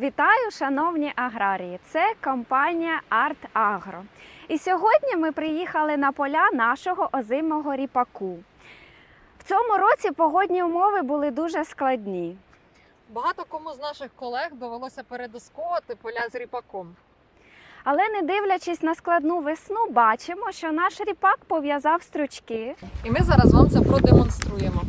Вітаю, шановні аграрії! Це компанія Арт Агро. І сьогодні ми приїхали на поля нашого озимого ріпаку. В цьому році погодні умови були дуже складні. Багато кому з наших колег довелося передосковувати поля з ріпаком. Але не дивлячись на складну весну, бачимо, що наш ріпак пов'язав стручки. І ми зараз вам це продемонструємо.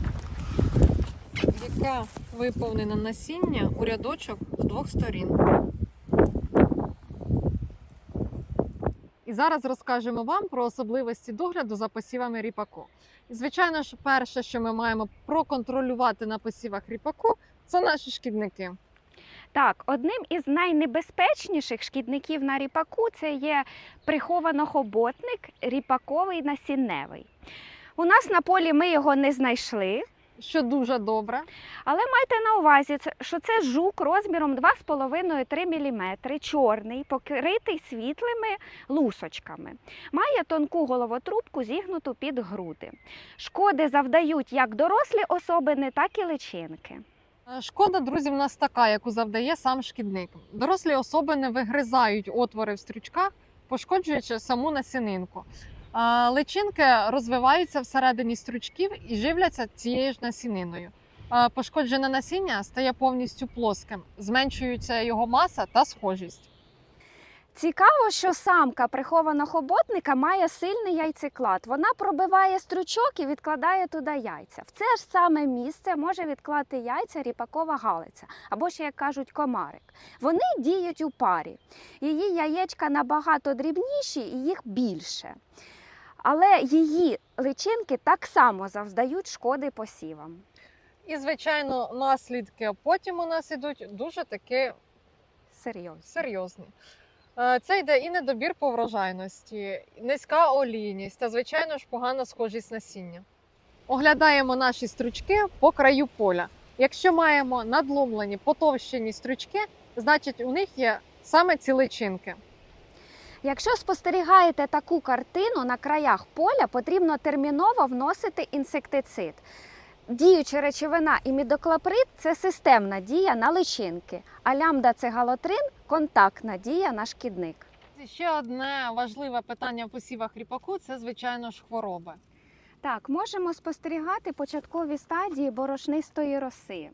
Яка виповнена насіння у рядочок з двох сторін. І зараз розкажемо вам про особливості догляду за посівами ріпаку. І, звичайно ж, перше, що ми маємо проконтролювати на посівах ріпаку, це наші шкідники. Так, одним із найнебезпечніших шкідників на ріпаку це є приховано-хоботник ріпаковий насінневий. У нас на полі ми його не знайшли, Що дуже добре. але майте на увазі, що це жук розміром 2,5-3 мм, чорний, покритий світлими лусочками. Має тонку головотрубку, зігнуту під груди. Шкоди завдають як дорослі особини, так і личинки. Е, Шкода, друзі, в нас така, яку завдає сам шкідник. Дорослі особи не вигризають отвори в стрючках, пошкоджуючи саму насінинку. Личинки розвиваються всередині стручків і живляться цією ж насіниною. Пошкоджене насіння стає повністю плоским, зменшується його маса та схожість. Цікаво, що самка прихованого хоботника має сильний яйцеклад. Вона пробиває стручок і відкладає туди яйця. В це ж саме місце може відклати яйця ріпакова галиця, або ще, як кажуть, комарик. Вони діють у парі. Її яєчка набагато дрібніші і їх більше. Але її личинки так само завдають шкоди посівам. І, звичайно, наслідки потім у нас ідуть дуже таки Серйозно. серйозні. Е, Це йде і недобір по врожайності, низька олійність та, звичайно ж, погана схожість насіння. Оглядаємо наші стручки по краю поля. Якщо маємо надломлені потовщені стручки, значить у них є саме ці личинки. Якщо спостерігаєте таку картину на краях поля, потрібно терміново вносити інсектицид. Діюча речовина імідоклоприд – це системна дія на личинки, а лямбда-цигалотрин – контактна дія на шкідник. Ще одне важливе питання в посівах ріпаку це, звичайно ж, хвороби. Так, можемо спостерігати початкові стадії борошнистої роси.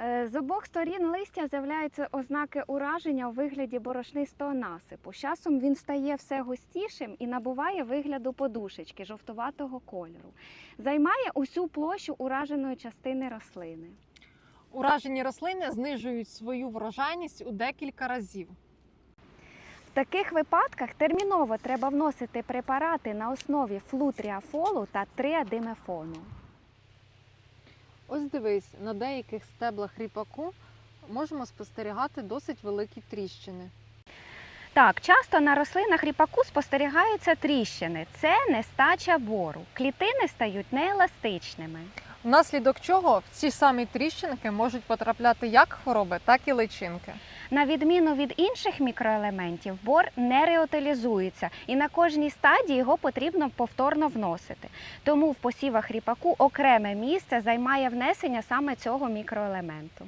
Е, З обох сторін листя з'являються ознаки ураження у вигляді борошнистого насипу. З часом він стає все густішим і набуває вигляду подушечки жовтуватого кольору. Займає усю площу ураженої частини рослини. Уражені рослини знижують свою врожайність у декілька разів. В таких випадках терміново треба вносити препарати на основі флутріафолу та триадимефону. Ось дивись, на деяких стеблах ріпаку можемо спостерігати досить великі тріщини. Так, часто на рослинах ріпаку спостерігаються тріщини. Це нестача бору. Клітини стають нееластичними. Внаслідок чого в ці самі тріщинки можуть потрапляти як хвороби, так і личинки. На відміну від інших мікроелементів, бор не реутилізується і на кожній стадії його потрібно повторно вносити. Тому в посівах ріпаку окреме місце займає внесення саме цього мікроелементу.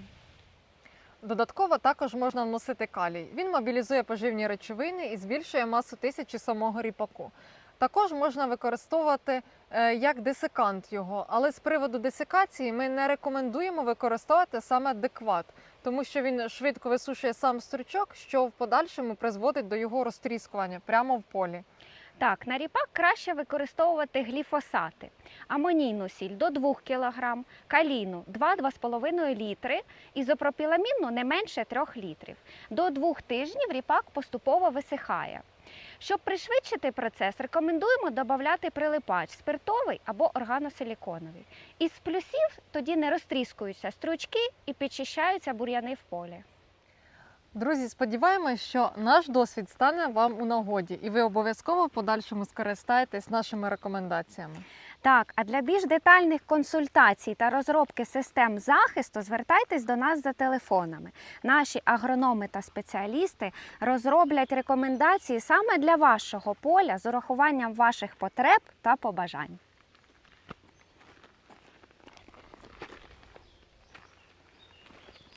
Додатково також можна вносити калій. Він мобілізує поживні речовини і збільшує масу тисячі самого ріпаку. Також можна використовувати е, як десикант його, але з приводу десикації ми не рекомендуємо використовувати саме декват, тому що він швидко висушує сам стручок, що в подальшому призводить до його розтріскування прямо в полі. Так, на ріпак краще використовувати гліфосати, амонійну сіль до 2 кг, каліну 2-2,5 літри, ізопропіламінну не менше 3 літрів. До 2 тижнів ріпак поступово висихає. Щоб пришвидшити процес, рекомендуємо додати прилипач спиртовий або органосиліконовий. Із плюсів тоді не розтріскуються стручки і підчищаються бур'яни в полі. Друзі, сподіваємось, що наш досвід стане вам у нагоді, і ви обов'язково в подальшому скористаєтесь нашими рекомендаціями. Так, а для більш детальних консультацій та розробки систем захисту звертайтесь до нас за телефонами. Наші агрономи та спеціалісти розроблять рекомендації саме для вашого поля з урахуванням ваших потреб та побажань.